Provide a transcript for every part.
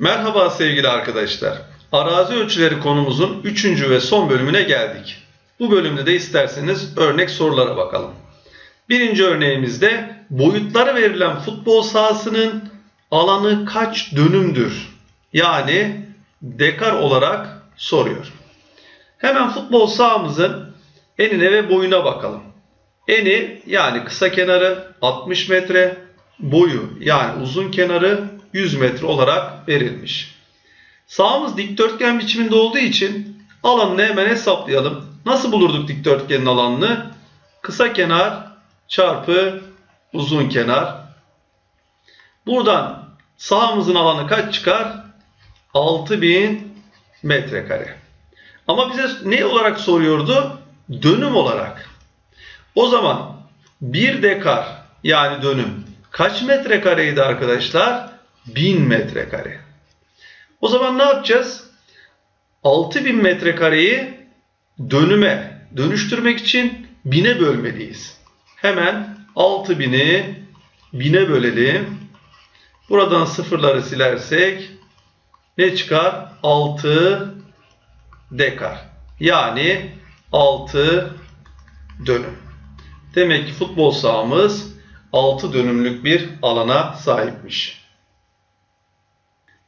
Merhaba sevgili arkadaşlar. Arazi ölçüleri konumuzun 3. ve son bölümüne geldik. Bu bölümde de isterseniz örnek sorulara bakalım. Birinci örneğimizde boyutları verilen futbol sahasının alanı kaç dönümdür? Yani dekar olarak soruyor. Hemen futbol sahamızın enine ve boyuna bakalım. Eni yani kısa kenarı 60 metre, boyu yani uzun kenarı 100 metre olarak verilmiş. Sahamız dikdörtgen biçiminde olduğu için alanını hemen hesaplayalım. Nasıl bulurduk dikdörtgenin alanını? Kısa kenar çarpı uzun kenar. Buradan sahamızın alanı kaç çıkar? 6000 metrekare. Ama bize ne olarak soruyordu? Dönüm olarak. O zaman 1 dekar yani dönüm kaç metrekareydi arkadaşlar? 1000 metrekare. O zaman ne yapacağız? 6000 metrekareyi dönüme dönüştürmek için 1000'e bölmeliyiz. Hemen 6000'i 1000'e bölelim. Buradan sıfırları silersek ne çıkar? 6 dekar. Yani 6 dönüm. Demek ki futbol sahamız 6 dönümlük bir alana sahipmiş.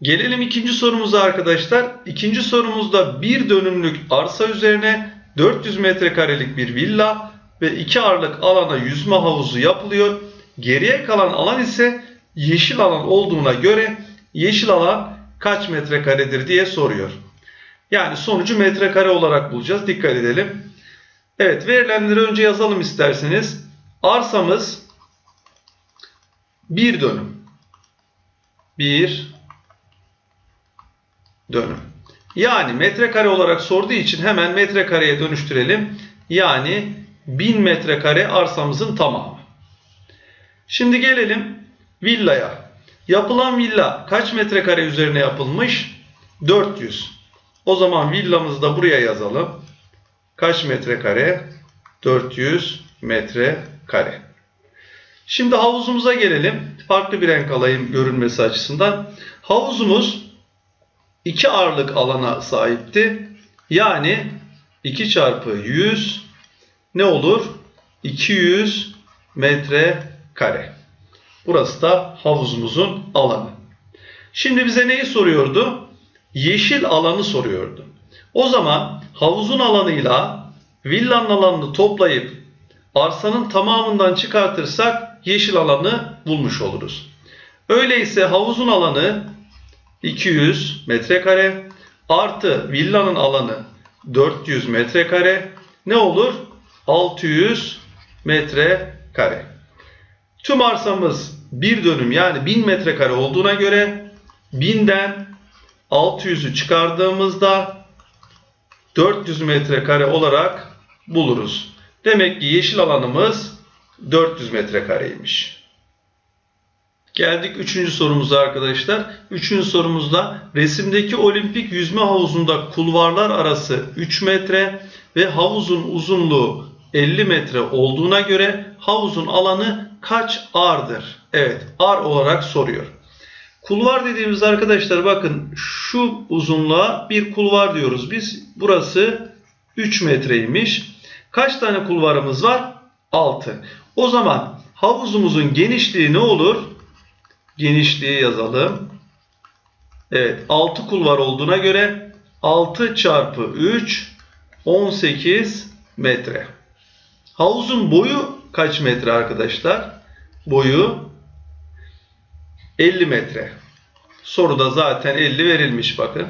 Gelelim ikinci sorumuza arkadaşlar. İkinci sorumuzda bir dönümlük arsa üzerine 400 metrekarelik bir villa ve iki ağırlık alana yüzme havuzu yapılıyor. Geriye kalan alan ise yeşil alan olduğuna göre yeşil alan kaç metrekaredir diye soruyor. Yani sonucu metrekare olarak bulacağız. Dikkat edelim. Evet verilenleri önce yazalım isterseniz. Arsamız bir dönüm. Bir dönüm. Yani metrekare olarak sorduğu için hemen metrekareye dönüştürelim. Yani 1000 metrekare arsamızın tamamı. Şimdi gelelim villaya. Yapılan villa kaç metrekare üzerine yapılmış? 400. O zaman villamızı da buraya yazalım. Kaç metrekare? 400 metrekare. Şimdi havuzumuza gelelim. Farklı bir renk alayım görünmesi açısından. Havuzumuz 2 ağırlık alana sahipti. Yani 2 çarpı 100 ne olur? 200 metrekare. Burası da havuzumuzun alanı. Şimdi bize neyi soruyordu? Yeşil alanı soruyordu. O zaman havuzun alanıyla villanın alanını toplayıp arsanın tamamından çıkartırsak yeşil alanı bulmuş oluruz. Öyleyse havuzun alanı 200 metrekare artı villanın alanı 400 metrekare ne olur? 600 metrekare. Tüm arsamız bir dönüm yani 1000 metrekare olduğuna göre 1000'den 600'ü çıkardığımızda 400 metrekare olarak buluruz. Demek ki yeşil alanımız 400 metrekareymiş. Geldik üçüncü sorumuza arkadaşlar. Üçüncü sorumuzda resimdeki olimpik yüzme havuzunda kulvarlar arası 3 metre ve havuzun uzunluğu 50 metre olduğuna göre havuzun alanı kaç ardır? Evet ar olarak soruyor. Kulvar dediğimiz arkadaşlar bakın şu uzunluğa bir kulvar diyoruz biz. Burası 3 metreymiş. Kaç tane kulvarımız var? 6. O zaman havuzumuzun genişliği ne olur? Genişliği yazalım. Evet 6 kulvar olduğuna göre 6 çarpı 3 18 metre. Havuzun boyu kaç metre arkadaşlar? Boyu 50 metre. Soruda zaten 50 verilmiş bakın.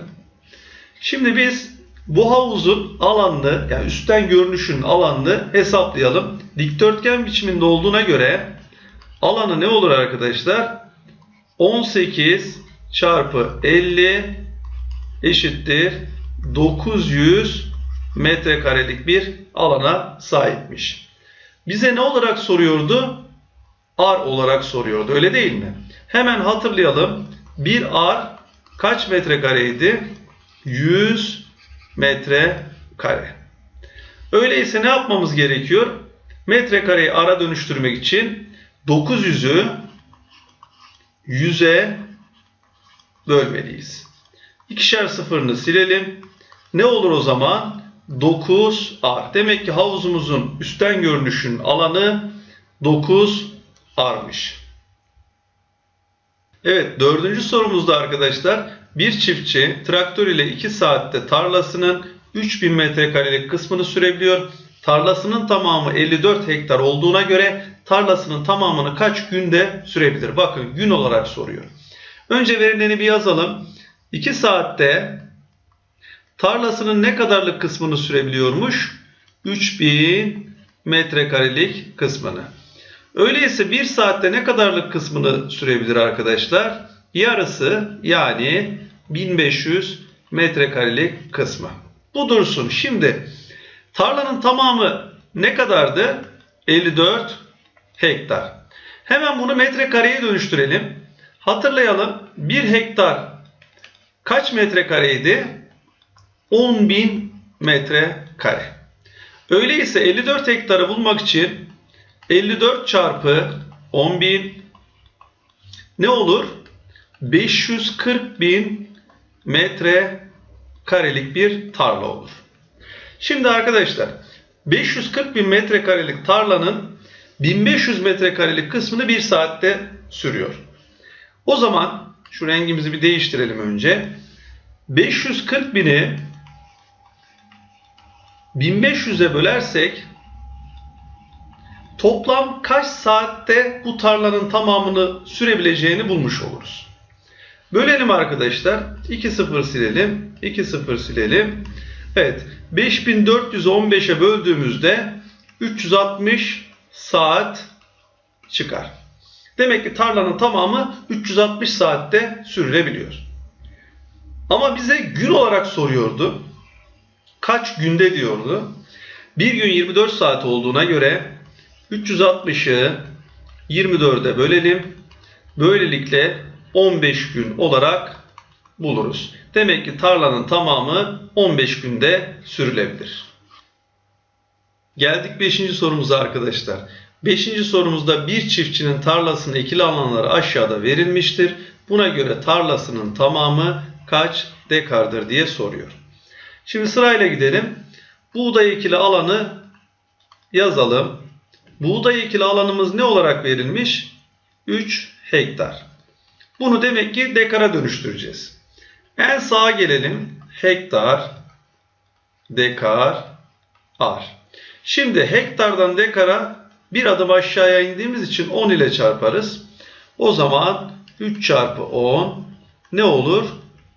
Şimdi biz bu havuzun alanını yani üstten görünüşün alanını hesaplayalım. Dikdörtgen biçiminde olduğuna göre alanı ne olur arkadaşlar? 18 çarpı 50 eşittir 900 metrekarelik bir alana sahipmiş. Bize ne olarak soruyordu? R olarak soruyordu öyle değil mi? Hemen hatırlayalım. Bir R kaç metrekareydi? 100 metrekare. Öyleyse ne yapmamız gerekiyor? Metrekareyi ara dönüştürmek için 900'ü 100'e bölmeliyiz. İkişer sıfırını silelim. Ne olur o zaman? 9 ar. Demek ki havuzumuzun üstten görünüşün alanı 9 armış. Evet dördüncü sorumuzda arkadaşlar bir çiftçi traktör ile 2 saatte tarlasının 3000 metrekarelik kısmını sürebiliyor. Tarlasının tamamı 54 hektar olduğuna göre tarlasının tamamını kaç günde sürebilir? Bakın gün olarak soruyor. Önce verileni bir yazalım. 2 saatte tarlasının ne kadarlık kısmını sürebiliyormuş? 3000 metrekarelik kısmını. Öyleyse 1 saatte ne kadarlık kısmını sürebilir arkadaşlar? Yarısı yani 1500 metrekarelik kısmı. Bu dursun. Şimdi tarlanın tamamı ne kadardı? 54 hektar. Hemen bunu metrekareye dönüştürelim. Hatırlayalım. 1 hektar kaç metrekareydi? 10.000 metrekare. Öyleyse 54 hektarı bulmak için 54 çarpı 10.000 ne olur? 540 bin metre karelik bir tarla olur. Şimdi arkadaşlar 540 bin metrekarelik tarlanın 1500 metrekarelik kısmını bir saatte sürüyor. O zaman şu rengimizi bir değiştirelim önce. 540 bini 1500'e bölersek toplam kaç saatte bu tarlanın tamamını sürebileceğini bulmuş oluruz. Bölelim arkadaşlar. 2 0 silelim. 2 0 silelim. Evet. 5415'e böldüğümüzde 360 saat çıkar. Demek ki tarlanın tamamı 360 saatte sürülebiliyor. Ama bize gün olarak soruyordu. Kaç günde diyordu. Bir gün 24 saat olduğuna göre 360'ı 24'e bölelim. Böylelikle 15 gün olarak buluruz. Demek ki tarlanın tamamı 15 günde sürülebilir. Geldik 5. sorumuza arkadaşlar. 5. sorumuzda bir çiftçinin tarlasının ekili alanları aşağıda verilmiştir. Buna göre tarlasının tamamı kaç dekardır diye soruyor. Şimdi sırayla gidelim. Buğday ekili alanı yazalım. Buğday ekili alanımız ne olarak verilmiş? 3 hektar. Bunu demek ki dekara dönüştüreceğiz. En sağa gelelim. Hektar, dekar, ar. Şimdi hektardan dekara bir adım aşağıya indiğimiz için 10 ile çarparız. O zaman 3 çarpı 10 ne olur?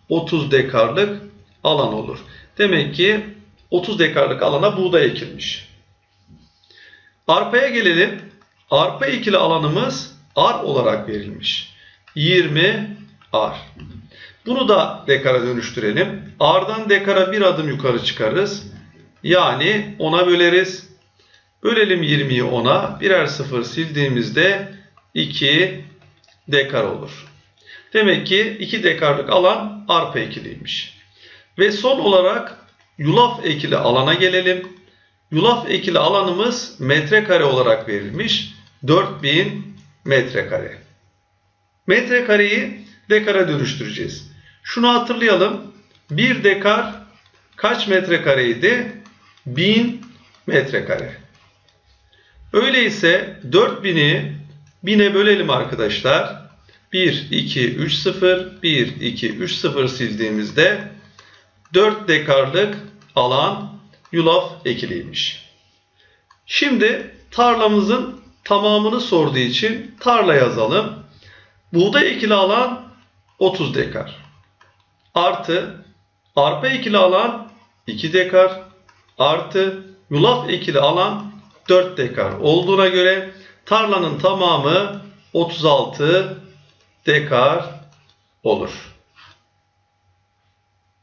30 dekarlık alan olur. Demek ki 30 dekarlık alana buğday ekilmiş. Arpaya gelelim. Arpa ekili alanımız ar olarak verilmiş. 20 ar. Bunu da dekara dönüştürelim. Ardan dekara bir adım yukarı çıkarız. Yani 10'a böleriz. Bölelim 20'yi 10'a. Birer sıfır sildiğimizde 2 dekar olur. Demek ki 2 dekarlık alan arpa ekiliymiş. Ve son olarak yulaf ekili alana gelelim. Yulaf ekili alanımız metrekare olarak verilmiş. 4000 metrekare. Metrekareyi dekara dönüştüreceğiz. Şunu hatırlayalım. 1 dekar kaç metrekareydi? 1000 metrekare. Öyleyse 4000'i 1000'e bölelim arkadaşlar. 1, 2, 3, 0, 1, 2, 3, 0 sildiğimizde 4 dekarlık alan yulaf ekiliymiş. Şimdi tarlamızın tamamını sorduğu için tarla yazalım. Buğday ekili alan 30 dekar. Artı arpa ekili alan 2 dekar. Artı yulaf ekili alan 4 dekar olduğuna göre tarlanın tamamı 36 dekar olur.